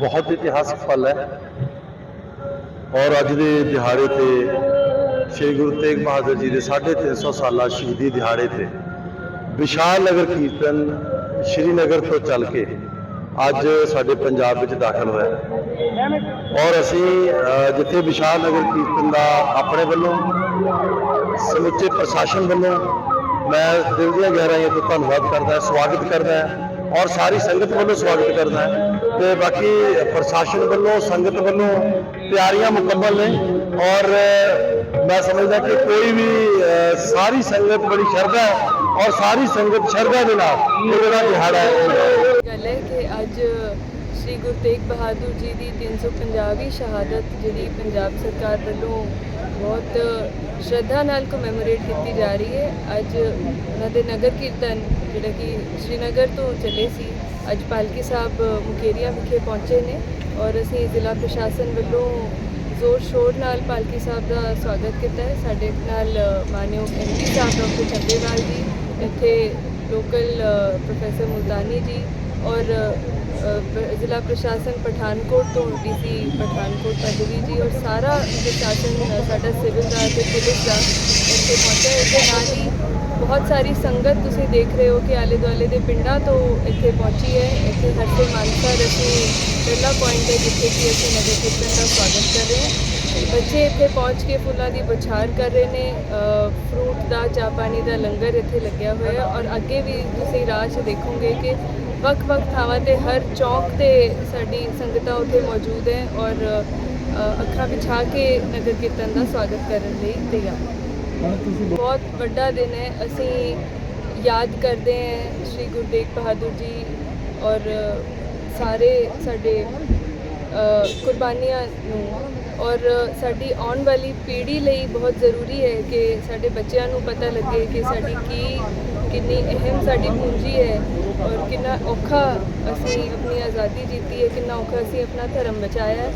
ਬਹੁਤ ਇਤਿਹਾਸਕ ਪਲ ਹੈ। ਔਰ ਅੱਜ ਦੇ ਦਿਹਾੜੇ ਤੇ ਸ੍ਰੀ ਗੁਰੂ ਤੇਗ ਬਹਾਦਰ ਜੀ ਦੇ 350 ਸਾਲਾ ਸ਼ਹੀਦੀ ਦਿਹਾੜੇ ਤੇ ਵਿਸ਼ਾਲ ਨਗਰ ਕੀਰਤਨ ਸ਼੍ਰੀਨਗਰ ਤੋਂ ਚੱਲ ਕੇ ਅੱਜ ਸਾਡੇ ਪੰਜਾਬ ਵਿੱਚ ਦਾਖਲ ਹੋਇਆ। ਔਰ ਅਸੀਂ ਜਿੱਥੇ ਵਿਸ਼ਾਲ ਨਗਰ ਕੀਰਤਨ ਦਾ ਆਪਣੇ ਵੱਲੋਂ ਸਮੁੱਚੇ ਪ੍ਰਸ਼ਾਸਨ ਵੱਲੋਂ ਮੈਂ ਦਿਲ ਦੀਆਂ ਗਹਿਰਾਈਆਂ ਤੋਂ ਧੰਨਵਾਦ ਕਰਦਾ, ਸਵਾਗਤ ਕਰਦਾ। ਔਰ ਸਾਰੀ ਸੰਗਤ ਵੱਲੋਂ ਸਵਾਗਤ ਕਰਦਾ ਤੇ ਬਾਕੀ ਪ੍ਰਸ਼ਾਸਨ ਵੱਲੋਂ, ਸੰਗਤ ਵੱਲੋਂ ਤਿਆਰੀਆਂ ਮੁਕੰਮਲ ਨੇ। ਔਰ ਮੈਂ ਸਮਝਦਾ ਕਿ ਕੋਈ ਵੀ ਸਾਰੀ ਸੰਗਤ ਬੜੀ ਸ਼ਰਧਾ ਹੈ ਔਰ ਸਾਰੀ ਸੰਗਤ ਸ਼ਰਧਾ ਦੇ ਨਾਲ ਇਹ ਜਿਹੜਾ ਦਿਹਾੜਾ ਹੈ। ਗੱਲ ਹੈ ਕਿ ਅੱਜ ਸ੍ਰੀ ਗੁਰੂ ਤੇਗ ਬਹਾਦਰ ਜੀ ਦੀ 350ਵੀਂ ਸ਼ਹਾਦਤ, ਜਿਹੜੀ ਪੰਜਾਬ ਸਰਕਾਰ ਵੱਲੋਂ ਬਹੁਤ ਸ਼ਰਧਾ ਨਾਲ ਕਮੈਮੋਰੇਟ ਕੀਤੀ ਜਾ ਰਹੀ ਹੈ। ਅੱਜ ਉਹਨਾਂ ਦੇ ਨਗਰ ਕੀਰਤਨ, ਜਿਹੜਾ ਕਿ ਸ਼੍ਰੀਨਗਰ ਤੋਂ ਚੱਲੇ ਸੀ, ਅੱਜ ਪਾਲਕੀ ਸਾਹਿਬ ਮੁਕੇਰੀਆ ਵਿਖੇ ਪਹੁੰਚੇ ਨੇ ਔਰ ਅਸੀਂ ਜ਼ਿਲ੍ਹਾ ਪ੍ਰਸ਼ਾਸਨ ਵੱਲੋਂ ਜ਼ੋਰ ਸ਼ੋਰ ਨਾਲ ਪਾਲਕੀ ਸਾਹਿਬ ਦਾ ਸਵਾਗਤ ਕੀਤਾ ਹੈ। ਸਾਡੇ ਨਾਲ ਮਾਨਯੋਗ ਐਮਪੀ ਸਾਹਿਬ, ਡਾਕਟਰ ਚੰਦੇਵਾਲ ਜੀ, ਇੱਥੇ ਲੋਕਲ ਪ੍ਰੋਫੈਸਰ ਮੁਲਤਾਨੀ ਜੀ ਔਰ ਅ, ਪ- ਜ਼ਿਲ੍ਹਾ ਪ੍ਰਸ਼ਾਸਨ ਪਠਾਨਕੋਟ ਤੋਂ ਡੀਸੀ ਪਠਾਨਕੋਟ ਪਦਵੀ ਜੀ ਔਰ ਸਾਰਾ ਪ੍ਰਸ਼ਾਸਨ ਅ, ਸਾਡਾ ਸਿਵਲ ਦਾ ਤੇ ਪੁਲਿਸ ਦਾ ਇੱਥੇ ਪਹੁੰਚਿਆ ਹੈ। ਨਾਲ ਹੀ ਬਹੁਤ ਸਾਰੀ ਸੰਗਤ ਤੁਸੀਂ ਦੇਖ ਰਹੇ ਹੋ ਕਿ ਆਲੇ ਦੁਆਲੇ ਦੇ ਪਿੰਡਾਂ ਤੋਂ ਇੱਥੇ ਪਹੁੰਚੀ ਹੈ ਇੱਥੇ ਹਰਸੇ ਮਾਨਸਰ ਅਸੀਂ ਪਹਿਲਾ ਪੁਆਇੰਟ ਹੈ ਜਿੱਥੇ ਕਿ ਅਸੀਂ ਨਗਰ ਕੀਰਤਨ ਦਾ ਸਵਾਗਤ ਕਰ ਰਹੇ ਹਾਂ ਬੱਚੇ ਇੱਥੇ ਪਹੁੰਚ ਕੇ ਫੁੱਲਾਂ ਦੀ ਬਛਾਰ ਕਰ ਰਹੇ ਨੇ ਚਾਹ ਪਾਣੀ ਦਾ ਲੰਗਰ ਇੱਥੇ ਲੱਗਿਆ ਹੋਇਆ ਔਰ ਅੱਗੇ ਵੀ ਤੁਸੀਂ ਰਾਹ 'ਚ ਦੇਖੋਗੇ ਕਿ ਵੱਖ-ਵੱਖ ਥਾਵਾਂ ਤੇ ਹਰ ਚੌਕ ਤੇ ਸਾਡੀ ਸੰਗਤਾਂ ਉੱਥੇ ਮੌਜੂਦ ਹੈ ਔਰ ਅੱਖਾਂ ਵਿਛਾ ਕੇ ਨਗਰ ਕੀਰਤਨ ਦਾ ਸਵਾਗਤ ਕਰਨ ਲਈ ਤਿਆਰ ਬਹੁਤ ਵੱਡਾ ਦਿਨ ਹੈ ਅਸੀਂ ਯਾਦ ਕਰਦੇ ਹਾਂ ਸ਼੍ਰੀ ਗੁਰੂ ਤੇਗ ਬਹਾਦਰ ਜੀ ਔਰ ਸਾਰੇ ਸਾਡੇ ਕੁਰਬਾਨੀਆਂ ਨੂੰ ਔਰ ਸਾਡੀ ਆਉਣ ਵਾਲੀ ਪੀੜ੍ਹੀ ਲਈ ਬਹੁਤ ਜ਼ਰੂਰੀ ਹੈ ਕਿ ਸਾਡੇ ਬੱਚਿਆਂ ਨੂੰ ਪਤਾ ਲੱਗੇ ਕਿ ਸਾਡੀ ਕੀ, ਕਿੰਨੀ ਅਹਿਮ ਸਾਡੀ ਪੂੰਜੀ ਹੈ ਔਰ ਕਿੰਨਾ ਔਖਾ ਅਸੀਂ ਆਪਣੀ ਆਜ਼ਾਦੀ ਜੀਤੀ ਹੈ, ਕਿੰਨਾ ਔਖਾ ਅਸੀਂ ਆਪਣਾ ਧਰਮ ਬਚਾਇਆ